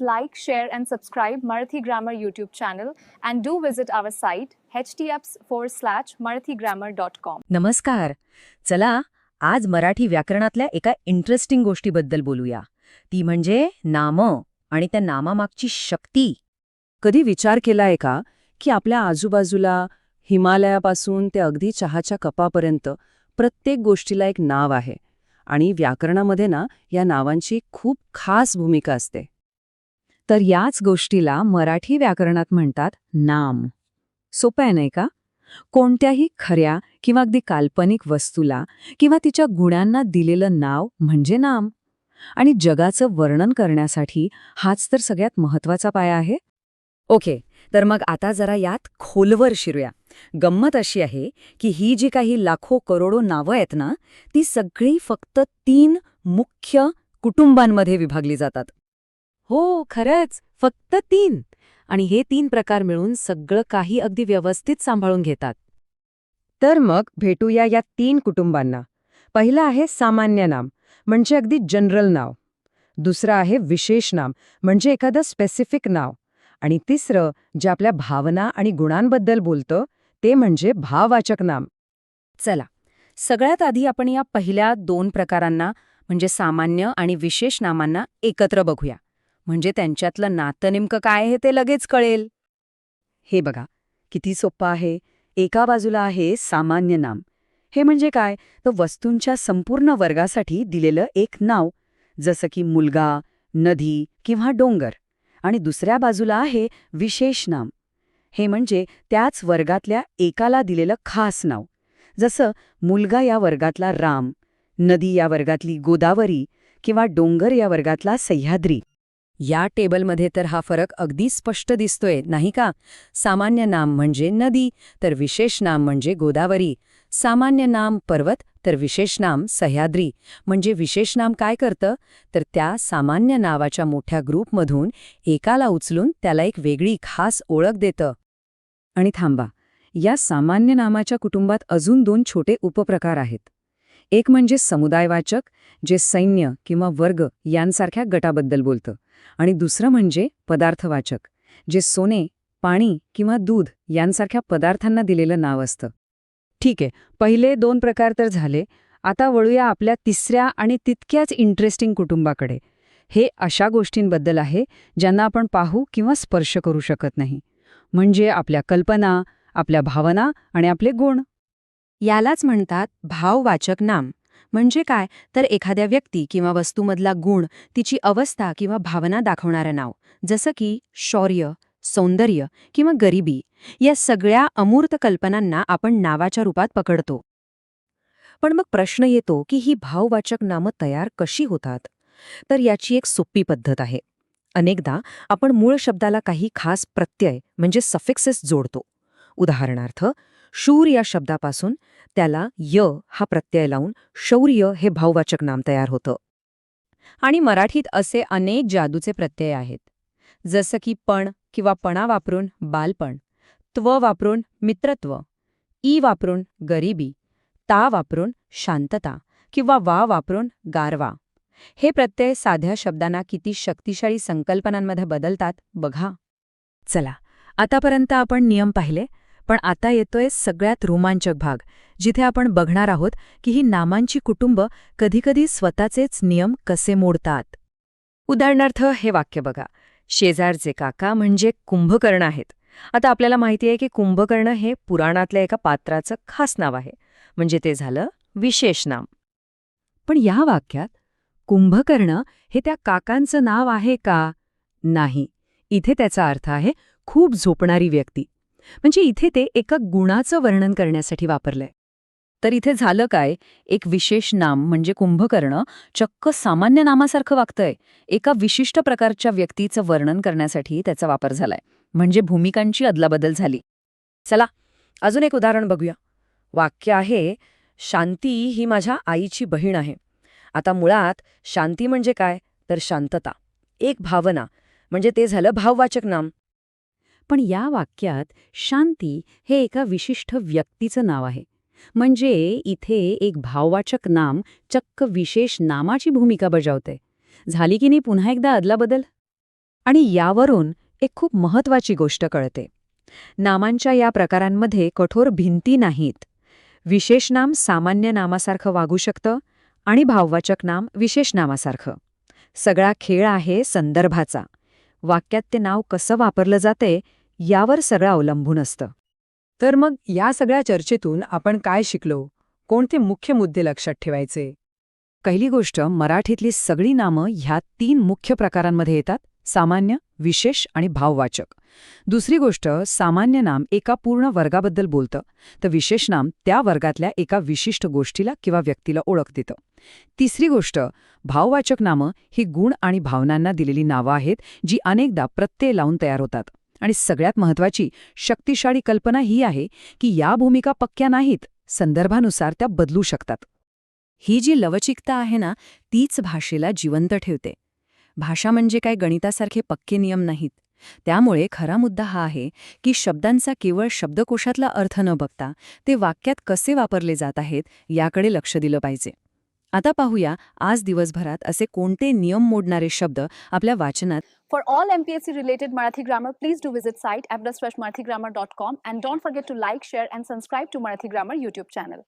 Please like, share, and subscribe Marathi Grammar YouTube channel and do visit our site htps forward slash marathigrammar.com. नमस्कार. चला आज मराठी व्याकरणातल्या एका interesting गोष्टीबद्दल बोलूया. ती म्हणजे नाम आणि त्या नामामागची शक्ती. कधी विचार केलाय का की आपल्या आजूबाजूला हिमालयापासून ते अगदी चहाच्या कपापर्यंत प्रत्येक गोष्टीला एक नाव आहे आणि व्याकरणामध्ये ना या नावांची खूप खास भूमिका असते. तर याच गोष्टीला मराठी व्याकरणात म्हणतात नाम. सोपं आहे नाही का? कोणत्याही खऱ्या किंवा अगदी काल्पनिक वस्तूला किंवा तिच्या गुणांना दिलेलं नाव म्हणजे नाम. आणि जगाचं वर्णन करण्यासाठी हाच तर सगळ्यात महत्त्वाचा पाया आहे. ओके तर मग आता जरा यात खोलवर शिरूया. गंमत अशी आहे की ही जी काही लाखो करोडो नावं आहेत ना ती सगळी फक्त तीन मुख्य कुटुंबांमध्ये विभागली जातात. हो खरंच. फक्त तीन. आणि हे तीन प्रकार मिळून सगळं काही अगदी व्यवस्थित सांभाळून घेतात. तर मग भेटूया या तीन कुटुंबांना. पहिलं आहे सामान्य नाम म्हणजे अगदी जनरल नाव. दुसरं आहे विशेष नाम म्हणजे एखादं स्पेसिफिक नाव. आणि तिसरं जे आपल्या भावना आणि गुणांबद्दल बोलतं ते म्हणजे भाववाचक नाम. चला. सगळ्यात आधी आपण या पहिल्या दोन प्रकारांना म्हणजे सामान्य आणि विशेष नामांना एकत्र बघूया. म्हणजे त्यांच्यातलं नातं नेमकं काय आहे ते लगेच कळेल. हे बघा किती सोप्पं आहे. एका बाजूला आहे सामान्य नाम. हे म्हणजे काय? तर वस्तूंच्या संपूर्ण वर्गासाठी दिलेलं एक नाव जसं की मुलगा नदी किंवा डोंगर. आणि दुसऱ्या बाजूला आहे विशेष नाम. हे म्हणजे त्याच वर्गातल्या एकाला दिलेलं खास नाव. जसं मुलगा या वर्गातला राम नदी या वर्गातली गोदावरी किंवा डोंगर या वर्गातला सह्याद्री. या टेबलमध्ये तर हा फरक अगदी स्पष्ट दिसतोय नाही का? सामान्य नाम म्हणजे नदी तर विशेष नाम म्हणजे गोदावरी. सामान्य नाम पर्वत तर विशेष नाम सह्याद्री. म्हणजे विशेष नाम काय करतं? तर त्या सामान्य नावाच्या मोठ्या ग्रुपमधून एकाला उचलून त्याला एक वेगळी खास ओळख देतं. आणि थांबा या सामान्य नामाच्या कुटुंबात अजून दोन छोटे उपप्रकार आहेत. एक म्हणजे समुदायवाचक जे सैन्य किंवा वर्ग यांसारख्या गटाबद्दल बोलतं. आणि दुसरं म्हणजे पदार्थवाचक जे सोने पाणी किंवा दूध यांसारख्या पदार्थांना दिलेलं नाव असतं. ठीक आहे पहिले दोन प्रकार तर झाले. आता वळूया आपल्या तिसऱ्या आणि तितक्याच इंटरेस्टिंग कुटुंबाकडे. हे अशा गोष्टींबद्दल आहे ज्यांना आपण पाहू किंवा स्पर्श करू शकत नाही. म्हणजे आपल्या कल्पना आपल्या भावना आणि आपले गुण. यालाच म्हणतात भाववाचक नाम. म्हणजे काय? तर एखाद्या व्यक्ती किंवा वस्तूमधला गुण तिची अवस्था किंवा भावना दाखवणारं नाव जसं की शौर्य सौंदर्य किंवा गरिबी या सगळ्या अमूर्त कल्पनांना आपण नावाच्या रूपात पकडतो. पण मग प्रश्न येतो की ही भाववाचक नामं तयार कशी होतात? तर याची एक सोपी पद्धत आहे. अनेकदा आपण मूळ शब्दाला काही खास प्रत्यय म्हणजे सफिक्सेस जोडतो. उदाहरणार्थ शूर या शब्दापासून त्याला य हा प्रत्यय लावून शौर्य हे भाववाचक नाम तयार होतं. आणि मराठीत असे अनेक जादूचे प्रत्यय आहेत. जसं की पण किंवा पणा वापरून बालपण त्व वापरून मित्रत्व ई वापरून गरिबी ता वापरून शांतता किंवा वा वापरून गारवा. हे प्रत्यय साध्या शब्दांना किती शक्तिशाली संकल्पनांमध्ये बदलतात बघा. चला आतापर्यंत आपण नियम पाहिले पण आता येतोय सगळ्यात रोमांचक भाग जिथे आपण बघणार आहोत की ही नामांची कुटुंब कधीकधी स्वतःचेच नियम कसे मोडतात. उदाहरणार्थ हे वाक्य बघा शेजारचे काका म्हणजे कुंभकर्ण आहेत. आता आपल्याला माहिती आहे की कुंभकर्ण हे पुराणातल्या एका पात्राचं खास नाव आहे म्हणजे ते झालं विशेष नाम. पण या वाक्यात कुंभकर्ण हे त्या काकांचं नाव आहे का? नाही. इथे त्याचा अर्थ आहे खूप झोपणारी व्यक्ती. म्हणजे इथे ते एका गुणाचं वर्णन करण्यासाठी वापरलंय. तर इथे झालं काय? एक विशेष नाम म्हणजे कुंभकर्ण चक्क सामान्य नामासारखं वागतंय. एका विशिष्ट प्रकारच्या व्यक्तीचं वर्णन करण्यासाठी त्याचा वापर झालाय. म्हणजे भूमिकांची अदलाबदल झाली. चला अजून एक उदाहरण बघूया. वाक्य आहे शांती ही माझ्या आईची बहीण आहे. आता मुळात शांती म्हणजे काय? तर शांतता. एक भावना. म्हणजे ते झालं भाववाचक नाम. पण या वाक्यात शांती हे एका विशिष्ट व्यक्तीचं नाव आहे. म्हणजे इथे एक भाववाचक नाम चक्क विशेष नामाची भूमिका बजावते. झाली की नाही पुन्हा एकदा अदलाबदल? आणि यावरून एक खूप महत्वाची गोष्ट कळते. नामांच्या या प्रकारांमध्ये कठोर भिंती नाहीत. विशेष नाम सामान्य नामासारखं वागू शकतं आणि भाववाचक नाम विशेष नामासारखं. सगळा खेळ आहे संदर्भाचा. वाक्यात ते नाव कसं वापरलं जाते यावर सगळं अवलंबून असतं. तर मग या सगळ्या चर्चेतून आपण काय शिकलो? कोणते मुख्य मुद्दे लक्षात ठेवायचे? पहिली गोष्ट मराठीतली सगळी नामं ह्या तीन मुख्य प्रकारांमध्ये येतात. सामान्य विशेष आणि भाववाचक. दुसरी गोष्ट सामान्य नाम एका पूर्ण वर्गाबद्दल बोलतं तर विशेष नाम त्या वर्गातल्या एका विशिष्ट गोष्टीला किंवा व्यक्तीला ओळख देतं. तिसरी गोष्ट भाववाचक नामं ही गुण आणि भावनांना दिलेली नावं आहेत जी अनेकदा प्रत्यय लावून तयार होतात. आणि सगळ्यात महत्वाची शक्तिशाळी कल्पना ही आहे की या भूमिका पक्क्या नाहीत संदर्भानुसार त्या बदलू शकतात. ही जी लवचिकता आहे ना तीच भाषेला जिवंत ठेवते. भाषा म्हणजे काय गणितासारखे पक्के नियम नाहीत. त्यामुळे खरा मुद्दा हा आहे की शब्दांचा केवळ शब्दकोशातला अर्थ न बघता ते वाक्यात कसे वापरले जात आहेत याकडे लक्ष दिलं पाहिजे. आता पाहूया आज दिवसभरात असे कोणते नियम मोडणारे शब्द आपल्या वाचनात for all M P S C related Marathi grammar please do visit site app dot Marathi grammar dot com and don't forget to like share and subscribe to Marathi grammar YouTube channel